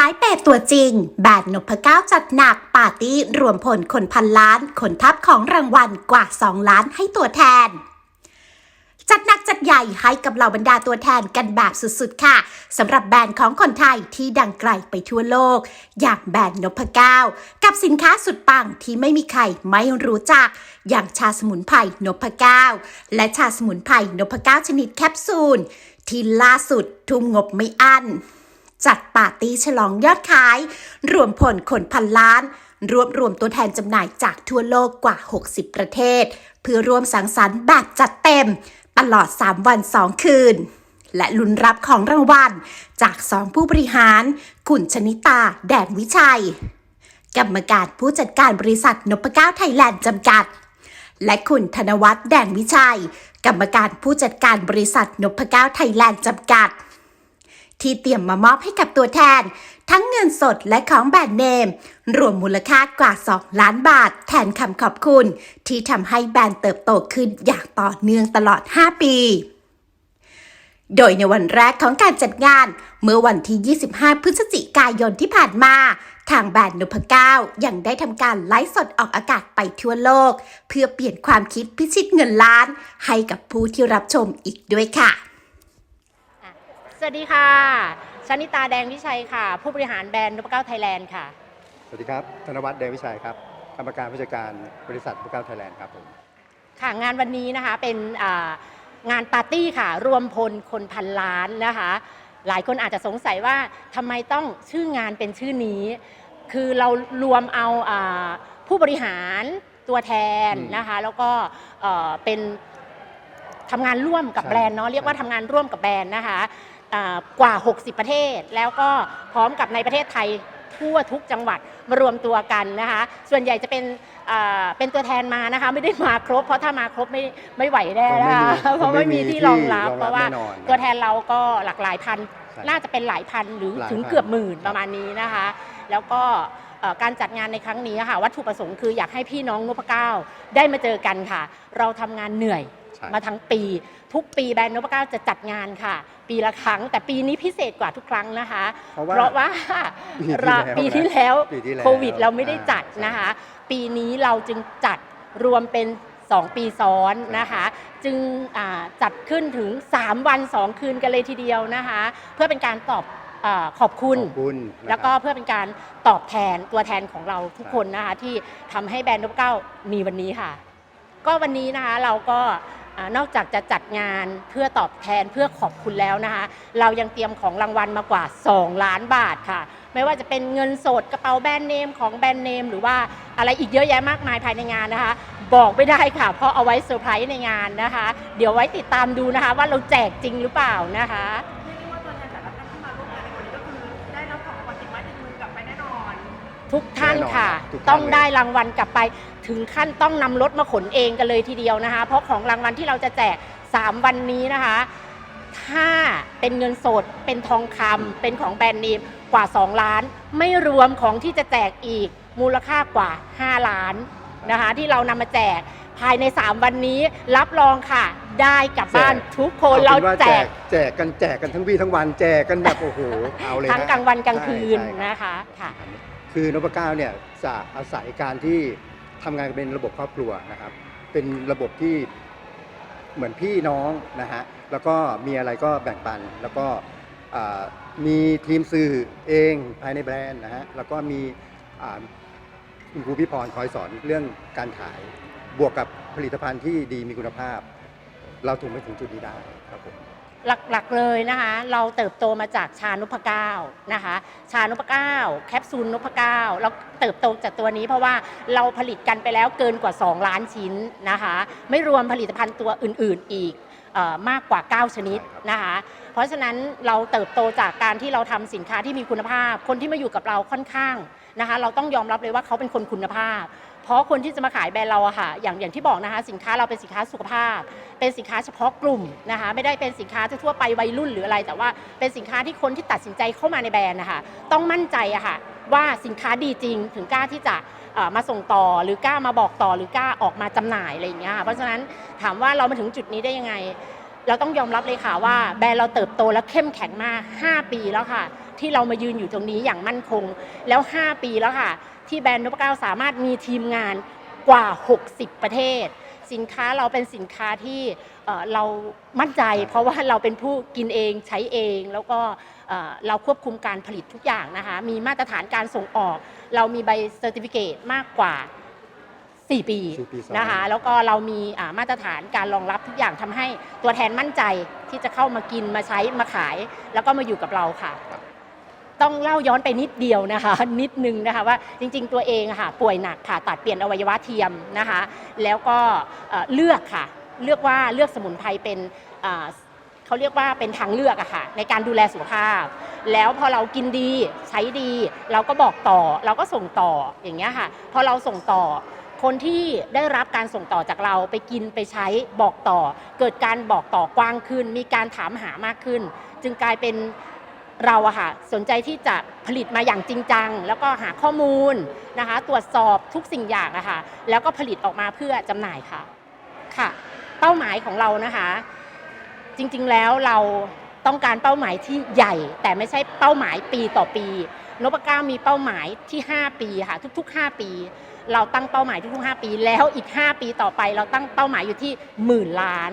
สายเปย์ตัวจริง แบดนพเก้าจัดหนักปาร์ตี้รวมผลคนพันล้าน คนทัพของรางวัลกว่า 2 ล้านให้ตัวแทน จัดหนักจัดใหญ่ให้กับเหล่าบรรดาตัวแทนกันแบบสุดๆ ค่ะสำหรับแบรนด์ของคนไทยที่ดังไกลไปทั่วโลก อย่างแบรนด์นพเก้ากับสินค้าสุดปังที่ไม่มีใครไม่รู้จัก อย่างชาสมุนไพรนพเก้าและชาสมุนไพรนพเก้าชนิดแคปซูลที่ล่าสุดทุ่มงบไม่อั้น จัดปาร์ตี้ฉลองยอดขาย รวมผลคนพันล้าน รวบรวมตัวแทนจำหน่ายจากทั่วโลกกว่า 60 ประเทศ เพื่อร่วมสังสรรค์แบบจัดเต็ม ตลอด 3 วัน 2 คืน และลุ้นรับของรางวัล จาก2ผู้บริหาร คุณชนิตา แดนวิชัย กรรมการผู้จัดการบริษัทนพเก้าไทยแลนด์จำกัด และคุณธนวัฒน์แดนวิชัย กรรมการผู้จัดการบริษัทนพเก้าไทยแลนด์จำกัด ที่เตรียมมามอบให้กับตัวแทน ทั้งเงินสดและของแบรนด์เนม รวมมูลค่ากว่า 2 ล้านบาท แทนคำขอบคุณ ที่ทำให้แบรนด์เติบโตขึ้นอย่างต่อเนื่องตลอด 5 ปีโดยในวันแรกของการจัดงาน เมื่อวันที่ 25 พฤศจิกายนที่ผ่านมา ทางแบรนด์นพเก้ายังได้ทำการไลฟ์สดออกอากาศไปทั่วโลก เพื่อเปลี่ยนความคิดพิชิตเงินล้าน ให้กับผู้ที่รับชมอีกด้วยค่ะ สวัสดีค่ะชนิตาแดงวิชัยค่ะ ผู้บริหารแบรนด์นพเก้าไทยแลนด์ค่ะ สวัสดีครับ ธนวัฒน์แดงวิชัยครับ กรรมการผู้จัดการบริษัทพวกเก้าไทยแลนด์ครับผม ค่ะงานวันนี้นะคะเป็นอ่างานปาร์ตี้ค่ะ รวมพลคนพันล้านนะคะ หลายคนอาจจะสงสัยว่าทำไมต้องชื่องานเป็นชื่อนี้ คือเรารวมเอาอ่าผู้บริหารตัวแทนอืมนะคะ แล้วก็เอ่อเป็นทำงานร่วมกับใช่แบรนด์เนาะเรียกว่าใช่ทำงานร่วมกับแบรนด์นะคะอ่า กว่า 60 ประเทศ แล้วก็พร้อมกับในประเทศไทยทั่วทุกจังหวัดมารวมตัวกันนะคะ ส่วนใหญ่จะเป็นอ่าเป็นตัวแทนมานะคะ ไม่ได้มาครบ เพราะถ้ามาครบไม่ไม่ไหวแน่นะคะเพราะไม่มีที่รองรับเพราะว่าแน่นอนตัวแทนเราก็หลักหลายพันใช่น่าจะเป็นหลายพันหรือหลายถึงพันเกือบหมื่นครับประมาณนี้นะคะ แล้วก็เอ่อการจัดงานในครั้งนี้ค่ะวัตถุประสงค์คืออยากให้พี่น้องนพเก้าได้มาเจอกันค่ะ เราทำงานเหนื่อย ใช่ มาทั้งปี ทุกปีแบรนด์นพเก้าจะจัดงานค่ะ ปีละครั้ง แต่ปีนี้พิเศษกว่าทุกครั้งนะคะ เพราะว่า เพราะว่าปีที่แล้วปีที่แล้วปีที่แล้วโควิดเราไม่ได้จัดอ่าใช่นะคะ ปีนี้เราจึงจัดรวมเป็น 2 ปีซ้อนนะคะ จึงอ่าจัดขึ้นถึง 3 วัน 2 คืนกันเลยทีเดียวนะคะ เพื่อเป็นการตอบอาขอบคุณ ขอบคุณนะครับ แล้วก็เพื่อเป็นการตอบแทนตัวแทนของเราทุกคนนะคะที่ทำให้แบรนด์นพเก้ามีวันนี้ค่ะ ก็วันนี้นะคะเราก็อ่า นอกจากจะจัดงานเพื่อตอบแทนเพื่อขอบคุณแล้วนะคะ เรายังเตรียมของรางวัลมากว่า 2 ล้านบาทค่ะ ไม่ว่าจะเป็นเงินสดกระเป๋าแบรนด์เนมของแบรนด์เนม หรือว่าอะไรอีกเยอะแยะมากมายภายในงานนะคะ บอกไม่ได้ค่ะ เพราะเอาไว้เซอร์ไพรส์ในงานนะคะ เดี๋ยวไว้ติดตามดูนะคะ ว่าเราแจกจริงหรือเปล่านะคะเรียกได้ว่าตัวแทนแต่ละท่านที่มาร่วมงานในวันนี้ก็คือได้รับของรางวัลติดไม้ติดมือกลับไปแน่นอนทุกท่านค่ะแน่นอนทุกท่านต้องเลยได้รางวัลกลับไป ถึงขั้นต้องนำรถมาขนเองกันเลยทีเดียวนะคะ เพราะของรางวัลที่เราจะแจก 3 วันนี้นะคะ ถ้าเป็นเงินสด เป็นทองคำเป็นของแบรนด์เนมกว่า 2 ล้าน ไม่รวมของที่จะแจกอีกมูลค่ากว่า 5 ล้านนะคะที่เรานำมาแจกภายใน 3 วันนี้รับรองค่ะ ได้กลับบ้านทุกคนอเราป็นว่แจกแจกกันแจกกันทั้งวี่ทั้งวันแจกกันแบบโอ้โหเอาเลยนะทั้งกลางวันกลางคืนใช่ใช่นะคะค่ะคือนพเก้าเนี่ยจะอาศัยการที่ ทำงานเป็นระบบครอบครัวนะครับ เป็นระบบที่เหมือนพี่น้องนะฮะ แล้วก็มีอะไรก็แบ่งปัน แล้วก็มีทีมสื่อเองภายในแบรนด์นะฮะ แล้วก็มีคุณครูพี่พรคอยสอนเรื่องการขาย บวกกับผลิตภัณฑ์ที่ดีมีคุณภาพ เราถึงไปถึงจุดนี้ได้ครับผม หลักๆเลยนะคะ เราเติบโตมาจากชานพเก้านะคะ ชานพเก้าแคปซูลนพเก้าเราเติบโตจากตัวนี้เพราะว่าเราผลิตกันไปแล้วเกินกว่า 2 ล้านชิ้นนะคะ ไม่รวมผลิตภัณฑ์ตัวอื่น ๆอีกออมากกว่า 9 ชนิดนะคะ เพราะฉะนั้นเราเติบโตจากการที่เราทำสินค้าที่มีคุณภาพ คนที่มาอยู่กับเราค่อนข้างนะคะ เราต้องยอมรับเลยว่าเขาเป็นคนคุณภาพ เพราะคนที่จะมาขายแบรนด์เราอะค่ะอย่างอย่างที่บอกนะคะ สินค้าเราเป็นสินค้าสุขภาพ เป็นสินค้าเฉพาะกลุ่มนะคะไม่ได้เป็นสินค้าทั่วไปวัยรุ่นหรืออะไร แต่ว่าเป็นสินค้าที่คนที่ตัดสินใจเข้ามาในแบรนด์นะคะต้องมั่นใจอะค่ะว่าสินค้าดีจริงถึงกล้าที่จะมาส่งต่อหรือกล้ามาบอกต่อหรือกล้าออกมาจำหน่ายอะไรอย่างเงี้ยค่ะเพราะฉะนั้นถามว่าเรามาถึงจุดนี้ได้ยังไง เราต้องยอมรับเลยค่ะว่าแบรนด์เราเติบโตและเข้มแข็งมาก 5 ปีแล้วค่ะ ที่เรามายืนอยู่ตรงนี้อย่างมั่นคงแล้ว 5 ปีแล้วค่ะ ที่แบรนด์นพเก้าสามารถมีทีมงานกว่า 60 ประเทศ สินค้าเราเป็นสินค้าที่เอ่อเรามั่นใจ เพราะว่าเราเป็นผู้กินเองใช้เอง แล้วก็เอ่อเราควบคุมการผลิตทุกอย่างนะคะมีมาตรฐานการส่งออก เรามีใบเซอร์ติฟิเคตมากกว่า 4 ปีสี่ปีซ้อนนะคะแล้วก็เรามีอ่ามาตรฐานการรองรับทุกอย่างทำให้ตัวแทนมั่นใจที่จะเข้ามากินมาใช้มาขาย แล้วก็มาอยู่กับเราค่ะ ต้องเล่าย้อนไปนิดเดียวนะคะ นิดนึงนะคะว่าจริง ๆ ตัวเองค่ะป่วยหนักค่ะตัดเปลี่ยนอวัยวะเทียมนะคะ แล้วก็เลือกค่ะเลือกว่าเลือกสมุนไพรเป็นเขาเรียกว่าเป็นทางเลือกอะค่ะในการดูแลสุขภาพ แล้วพอเรากินดีใช้ดี เราก็บอกต่อเราก็ส่งต่ออย่างเงี้ยค่ะพอเราส่งต่อคนที่ได้รับการส่งต่อจากเราไปกินไปใช้บอกต่อ เกิดการบอกต่อกว้างขึ้น มีการถามหามากขึ้น จึงกลายเป็น เราอะค่ะสนใจที่จะผลิตมาอย่างจริงจัง แล้วก็หาข้อมูลนะคะตรวจสอบทุกสิ่งอย่างอะค่ะแล้วก็ผลิตออกมาเพื่อจำหน่ายค่ะค่ะ เป้าหมายของเรานะคะ จริงๆแล้วเราต้องการเป้าหมายที่ใหญ่ แต่ไม่ใช่เป้าหมายปีต่อปีนพเก้ามีเป้าหมายที่ 5 ปีค่ะทุก ๆ 5 ปี เราตั้งเป้าหมายทุกๆ 5 ปี แล้วอีก 5 ปีต่อไป เราตั้งเป้าหมายอยู่ที่หมื่นล้าน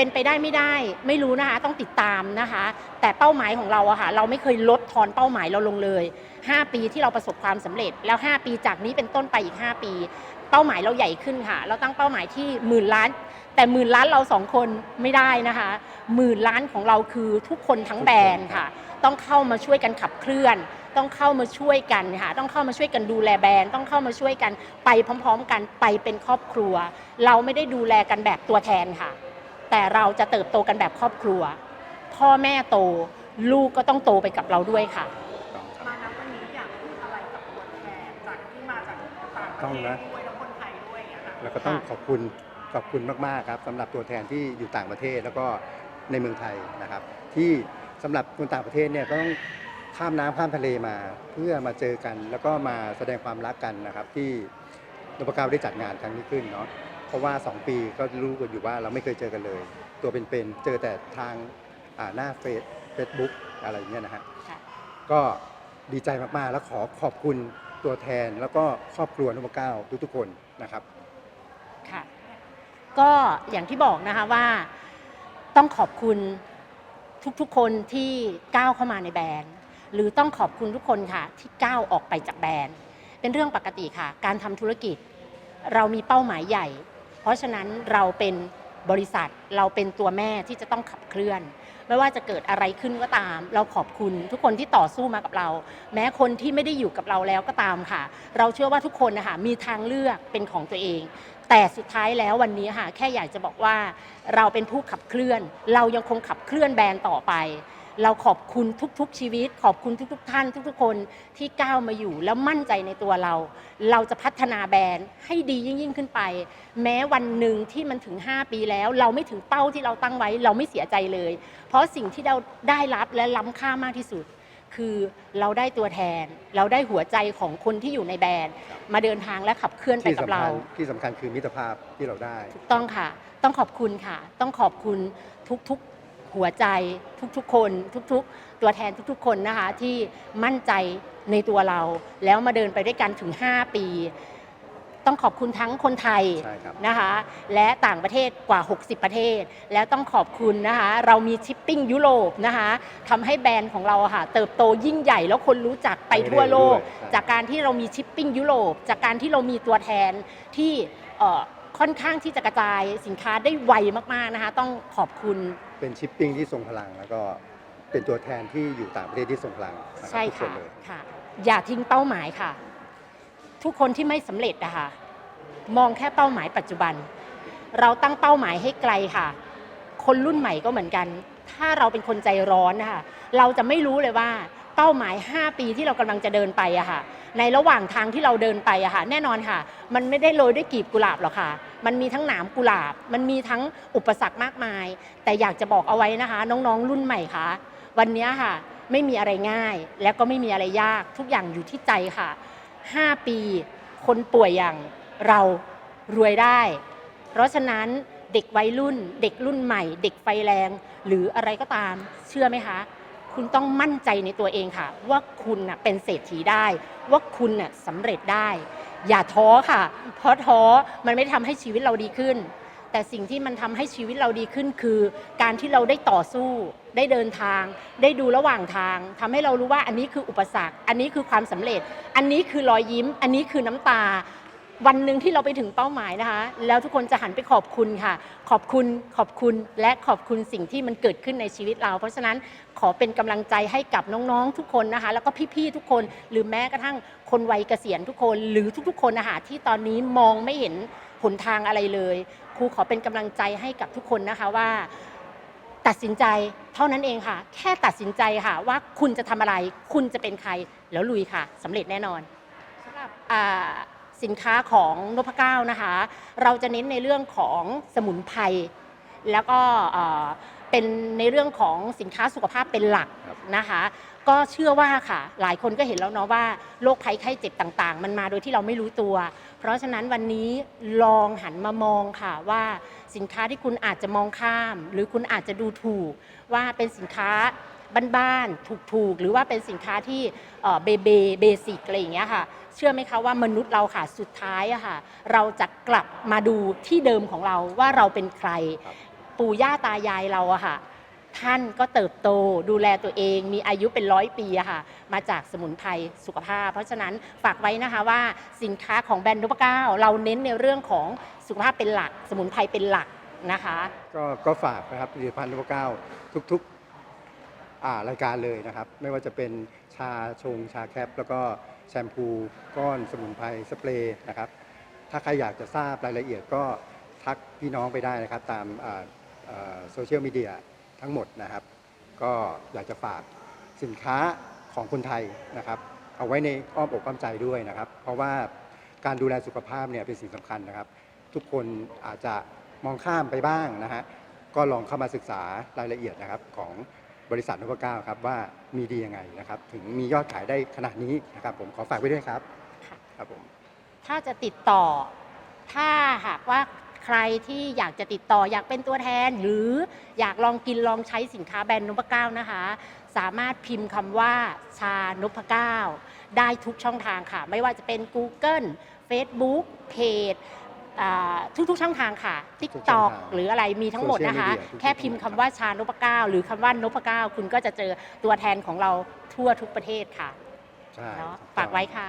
เป็นไปได้ไม่ได้ไม่รู้นะคะต้องติดตามนะคะ แต่เป้าหมายของเราอะค่ะเราไม่เคยลดทอนเป้าหมายเราลงเลย 5 ปีที่เราประสบความสำเร็จแล้ว 5 ปีจากนี้เป็นต้นไปอีก 5 ปี เป้าหมายเราใหญ่ขึ้นค่ะ เราตั้งเป้าหมายที่หมื่นล้าน แต่หมื่นล้านเราสองคนไม่ได้นะคะหมื่นล้านของเราคือทุกคนทั้งแบรนด์ค่ะ ต้องเข้ามาช่วยกันขับเคลื่อน ต้องเข้ามาช่วยกันค่ะต้องเข้ามาช่วยกันดูแลแบรนด์ต้องเข้ามาช่วยกันไปพร้อม ๆ กันไปเป็นครอบครัว เราไม่ได้ดูแลกันแบบตัวแทนค่ะ แต่เราจะเติบโตกันแบบครอบครัว พ่อแม่โตลูกก็ต้องโตไปกับเราด้วยค่ะ มานับวันนี้อยากพูดอะไรกับตัวแทนจากที่มาจากต่างประต้องเทศนะ ด้วยแล้วคนไทยด้วยอย่างเงี้ยค่ะ แล้วก็ต้องค่ะ ขอบคุณขอบคุณมากๆครับสำหรับตัวแทนที่อยู่ต่างประเทศแล้วก็ในเมืองไทยนะครับ ที่สำหรับคนต่างประเทศเนี่ยก็ต้องข้ามน้ำข้ามทะเลมาเพื่อมาเจอกัน แล้วก็มาแสดงความรักกันนะครับ ที่นพเก้าได้จัดงานครั้งนี้ขึ้นเนาะ เพราะว่า 2 ปีก็รู้กันอยู่ว่าเราไม่เคยเจอกันเลย ตัวเป็นๆเจอแต่ทางอ่าหน้าเฟซเฟซบุ๊กอะไรอย่างเงี้ยนะฮะค่ะ ก็ดีใจมากๆ แล้วขอขอบคุณตัวแทนแล้วก็ครอบครัวนพเก้าทุกๆคนนะครับ ค่ะก็อย่างที่บอกนะคะว่าต้องขอบคุณทุกๆคนที่ก้าวเข้ามาในแบรนด์ หรือต้องขอบคุณทุกคนค่ะที่ก้าวออกไปจากแบรนด์ เป็นเรื่องปกติค่ะ การทำธุรกิจ เรามีเป้าหมายใหญ่ เพราะฉะนั้นเราเป็นบริษัทเราเป็นตัวแม่ที่จะต้องขับเคลื่อน ไม่ว่าจะเกิดอะไรขึ้นก็ตาม เราขอบคุณทุกคนที่ต่อสู้มากับเรา แม้คนที่ไม่ได้อยู่กับเราแล้วก็ตามค่ะ เราเชื่อว่าทุกคนนะคะมีทางเลือกเป็นของตัวเอง แต่สุดท้ายแล้ววันนี้ค่ะแค่อยากจะบอกว่า เราเป็นผู้ขับเคลื่อน เรายังคงขับเคลื่อนแบรนด์ต่อไป เราขอบคุณทุกๆชีวิต ขอบคุณทุกๆท่าน ทุกๆคนที่ก้าวมาอยู่แล้วมั่นใจในตัวเรา เราจะพัฒนาแบรนด์ให้ดียิ่งยิ่งๆขึ้นไป แม้วันหนึ่งที่มันถึง 5 ปีแล้ว เราไม่ถึงเป้าที่เราตั้งไว้ เราไม่เสียใจเลย เพราะสิ่งที่เราได้รับและล้ำค่ามากที่สุด คือเราได้ตัวแทน เราได้หัวใจของคนที่อยู่ในแบรนด์ มาเดินทางและขับเคลื่อนไปที่กับสำเราคัญที่สำคัญคือมิตรภาพที่เราได้ ถูกต้องค่ะ ต้องขอบคุณค่ะ ต้องขอบคุณทุกๆ หัวใจทุกๆ คนทุกๆ ตัวแทนทุกๆ คนนะคะที่มั่นใจในตัวเรา แล้วมาเดินไปด้วยกันถึง 5 ปี ต้องขอบคุณทั้งคนไทยใช่ครับ นะคะและต่างประเทศกว่า 60 ประเทศ แล้วต้องขอบคุณนะคะ เรามีชิปปิ้งยุโรปนะคะทำให้แบรนด์ของเราอะค่ะเติบโตยิ่งใหญ่แล้วคนรู้จักไปทั่วโลกไปเรื่อยๆใช่ จากการที่เรามีชิปปิ้งยุโรป จากการที่เรามีตัวแทนที่เอ่อ ค่อนข้างที่จะกระจายสินค้าได้ไวมากๆนะคะ ต้องขอบคุณ เป็นชิปปิ้งที่ทรงพลัง แล้วก็เป็นตัวแทนที่อยู่ต่างประเทศที่ทรงพลังนะครับใช่ทุกคนค่ะเลย ค่ะ อย่าทิ้งเป้าหมายค่ะ ทุกคนที่ไม่สำเร็จนะคะมองแค่เป้าหมายปัจจุบัน เราตั้งเป้าหมายให้ไกลค่ะ คนรุ่นใหม่ก็เหมือนกัน ถ้าเราเป็นคนใจร้อนนะคะเราจะไม่รู้เลยว่า เป้าหมาย 5 ปีที่เรากำลังจะเดินไปอะค่ะ ในระหว่างทางที่เราเดินไปอะค่ะแน่นอนค่ะ มันไม่ได้โรยด้วยกีบกุหลาบหรอกค่ะ มันมีทั้งหนามกุหลาบ มันมีทั้งอุปสรรคมากมาย แต่อยากจะบอกเอาไว้นะคะ น้องๆรุ่นใหม่ค่ะ วันนี้ค่ะไม่มีอะไรง่าย และก็ไม่มีอะไรยากทุกอย่างอยู่ที่ใจค่ะ 5 ปี คนป่วยอย่างเรารวยได้ เพราะฉะนั้นเด็กวัยรุ่น เด็กรุ่นใหม่ เด็กไฟแรง หรืออะไรก็ตามเชื่อไหมคะ คุณต้องมั่นใจในตัวเองค่ะ ว่าคุณน่ะเป็นเศรษฐีได้ ว่าคุณน่ะสำเร็จได้ อย่าท้อค่ะ เพราะท้อมันไม่ทำให้ชีวิตเราดีขึ้น แต่สิ่งที่มันทำให้ชีวิตเราดีขึ้นคือ การที่เราได้ต่อสู้ ได้เดินทาง ได้ดูระหว่างทางทำให้เรารู้ว่าอันนี้คืออุปสรรค อันนี้คือความสำเร็จ อันนี้คือรอยยิ้ม อันนี้คือน้ำตา วันหนึ่งที่เราไปถึงเป้าหมายนะคะ แล้วทุกคนจะหันไปขอบคุณค่ะ ขอบคุณขอบคุณและขอบคุณสิ่งที่มันเกิดขึ้นในชีวิตเรา เพราะฉะนั้นขอเป็นกำลังใจให้กับน้องๆทุกคนนะคะ แล้วก็พี่ๆทุกคน หรือแม้กระทั่งคนวัยเกษียณทุกคน หรือทุกๆ คนนะคะที่ตอนนี้มองไม่เห็นหนทางอะไรเลยครูขอเป็นกำลังใจให้กับทุกคนนะคะว่าตัดสินใจเท่านั้นเองค่ะ แค่ตัดสินใจค่ะ ว่าคุณจะทำอะไร คุณจะเป็นใครแล้วลุยค่ะสำเร็จแน่นอนสำหรับ สินค้าของนพเก้านะคะ เราจะเน้นในเรื่องของสมุนไพรแล้วก็เป็นในเรื่องของสินค้าสุขภาพเป็นหลักนะคะ ก็เชื่อว่าค่ะ หลายคนก็เห็นแล้วเนาะว่าโรคภัยไข้เจ็บต่าง ๆ มันมาโดยที่เราไม่รู้ตัว เพราะฉะนั้นวันนี้ลองหันมามองค่ะว่าสินค้าที่คุณอาจจะมองข้าม หรือคุณอาจจะดูถูกว่าเป็นสินค้า บ้านๆถูกๆ หรือว่าเป็นสินค้าที่เบเบเบสิกอะไรอย่างเงี้ยค่ะ เชื่อไหมคะว่ามนุษย์เราค่ะสุดท้ายอะค่ะ เราจะกลับมาดูที่เดิมของเราว่าเราเป็นใครครับปู่ย่าตายายเราอะค่ะ ท่านก็เติบโตดูแลตัวเอง มีอายุเป็นร้อยปีอะค่ะ มาจากสมุนไพรสุขภาพ เพราะฉะนั้นฝากไว้นะคะว่าสินค้าของแบรนด์นพเก้าเราเน้นในเรื่องของสุขภาพเป็นหลัก สมุนไพรเป็นหลักนะคะ ก็ก็ฝากนะครับผลิตภัณฑ์นพเก้าทุกๆอ่า รายการเลยนะครับ ไม่ว่าจะเป็นชาชงชาแคป แล้วก็แชมพูก้อนสมุนไพรสเปรย์นะครับ ถ้าใครอยากจะทราบรายละเอียดก็ทักพี่น้องไปได้นะครับ ตามโซเชียลมีเดียทั้งหมดนะครับ ก็อยากจะฝากสินค้าของคนไทยนะครับ เอาไว้ในอ้อมอกอ้อมใจด้วยนะครับ เพราะว่าการดูแลสุขภาพเนี่ยเป็นสิ่งสำคัญนะครับ ทุกคนอาจจะมองข้ามไปบ้างนะฮะก็ลองเข้ามาศึกษารายละเอียดนะครับของ บริษัทนพเก้าครับว่ามีดียังไงนะครับ ถึงมียอดขายได้ขนาดนี้นะครับ ผมขอฝากไว้ด้วยครับค่ะครับผมถ้าจะติดต่อ ถ้าหากว่าใครที่อยากจะติดต่ออยากเป็นตัวแทน หรืออยากลองกินลองใช้สินค้าแบรนด์นพเก้านะคะ สามารถพิมพ์คำว่าชานพเก้าได้ทุกช่องทางค่ะ ไม่ว่าจะเป็น Google Facebook เพจ ทุกๆช่องทางค่ะทุกช่อง TikTok ทางหรืออะไรมีทั้งหมดนะคะ Social media ทุกๆแค่พิมพ์คำว่าชานพเก้าหรือคำว่านพเก้าคุณก็จะเจอตัวแทนของเราทั่วทุกประเทศค่ะใช่เนาะถูต้องฝากไว้ค่ะ